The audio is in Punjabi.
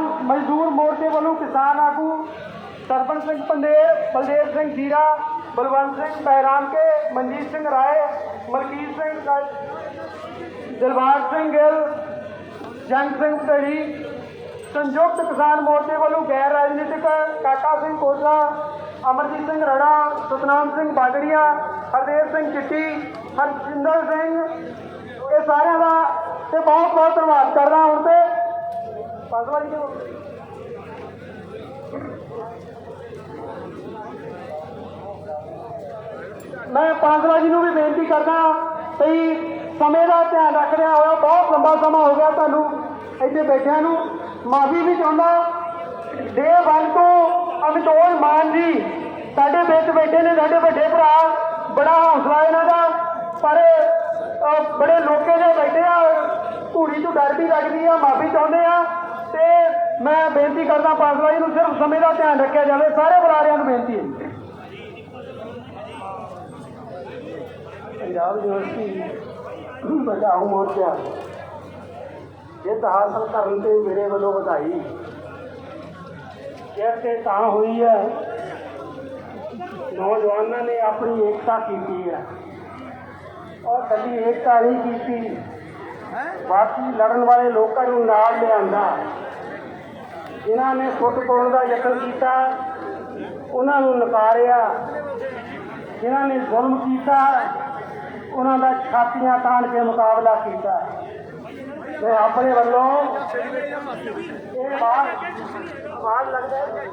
ਮਜ਼ਦੂਰ ਮੋਰਚੇ ਵੱਲੋਂ ਕਿਸਾਨ ਆਗੂ ਸਰਪੰਚ ਸਿੰਘ ਪੰਦੇਰ ਬਲਦੇਵ ਸਿੰਘ ਜੀਰਾ, ਬਲਵੰਤ ਸਿੰਘ ਬਹਿਰਾਮ ਕੇ ਮਨਜੀਤ ਸਿੰਘ ਰਾਏ, ਮਲਕੀਤ ਸਿੰਘ ਕ- ਸਿੰਘ ਗਿੱਲ, ਜੰਗ ਸਿੰਘ ਢੜੀ ਸੰਯੁਕਤ ਕਿਸਾਨ ਮੋਰਚੇ ਵੱਲੋਂ ਗੈਰ ਰਾਜਨੀਤਿਕ ਕਾਕਾ ਸਿੰਘ ਕੋਟਲਾ, ਅਮਰਜੀਤ ਸਿੰਘ ਰੜਾ, ਸਤਨਾਮ ਸਿੰਘ ਬਾਗੜੀਆ ਹਰਦੇਵ ਸਿੰਘ ਚਿੱਟੀ, ਹਰਜਿੰਦਰ ਸਿੰਘ, ਇਹ ਸਾਰਿਆਂ ਦਾ ਪਾਸਵਾ ਜੀ ਮੈਂ ਪਾਸਵਾ ਜੀ ਨੂੰ ਵੀ ਬੇਨਤੀ ਕਰਦਾ ਵੀ ਸਮੇਂ ਦਾ ਧਿਆਨ ਰੱਖਦਿਆਂ ਹੋਇਆ ਬਹੁਤ ਲੰਬਾ ਸਮਾਂ ਹੋ ਗਿਆ ਤੁਹਾਨੂੰ ਇੱਥੇ ਬੈਠਿਆਂ ਨੂੰ। ਮਾਫੀ ਵੀ ਚਾਹੁੰਦਾ ਡੇ ਵਨ ਤੋਂ ਅਮਿਤੋਜ ਮਾਨ ਜੀ, ਸਾਡੇ ਵਿੱਚ ਬੈਠੇ ਨੇ ਸਾਡੇ ਵੱਡੇ ਭਰਾ, ਬੜਾ ਹੌਸਲਾ ਇਹਨਾਂ ਦਾ। ਪਰ ਬੜੇ ਲੋਕੇ ਜਿਹੇ ਬੈਠੇ ਆ, ਧੂੜੀ ਤੋਂ ਡਰ ਵੀ ਲੱਗਦੀ ਆ, ਮਾਫੀ ਚਾਹੁੰਦੇ ਆ। ਤੇ ਮੈਂ ਬੇਨਤੀ ਕਰਦਾ ਪਾਸਲਾ ਜੀ ਨੂੰ ਸਿਰਫ ਸਮੇਂ ਦਾ ਧਿਆਨ ਰੱਖਿਆ ਜਾਵੇ, ਸਾਰੇ ਬੁਲਾਰਿਆਂ ਨੂੰ ਬੇਨਤੀ ਹੈ। ਪੰਜਾਬ ਯੂਨੀਵਰਸਿਟੀ ਬਚਾਓ ਮੋਰਚਾ। ਜਿੱਤ ਹਾਸਲ ਕਰਨ ਤੇ ਮੇਰੇ ਵੱਲੋਂ ਵਧਾਈ। ਇਹ ਤੇ ਤਾਂ ਹੋਈ ਹੈ। ਨੌਜਵਾਨਾਂ ਨੇ ਆਪਣੀ ਏਕਤਾ ਕੀਤੀ ਹੈ। ਔਰ ਕੱਲੀ ਏਕਤਾ ਨਹੀਂ ਕੀਤੀ। ਬਾਕੀ ਲੜਨ ਵਾਲੇ ਲੋਕਾਂ ਨੂੰ ਨਾਲ ਲਿਆਂਦਾ। ਜਿਨ੍ਹਾਂ ਨੇ ਫੁੱਟ ਪਾਉਣ ਦਾ ਯਤਨ ਕੀਤਾ, ਉਹਨਾਂ ਨੂੰ ਨਕਾਰਿਆ। ਜਿਨ੍ਹਾਂ ਨੇ ਜ਼ੁਲਮ ਕੀਤਾ, ਉਹਨਾਂ ਦਾ ਛਾਤੀਆਂ ਤਾਣ ਕੇ ਮੁਕਾਬਲਾ ਕੀਤਾ। ਮੈਂ ਆਪਣੇ ਵੱਲੋਂ ਇਹ ਬਾਤ ਬਾਤ ਲੱਗਦਾ ਹੈ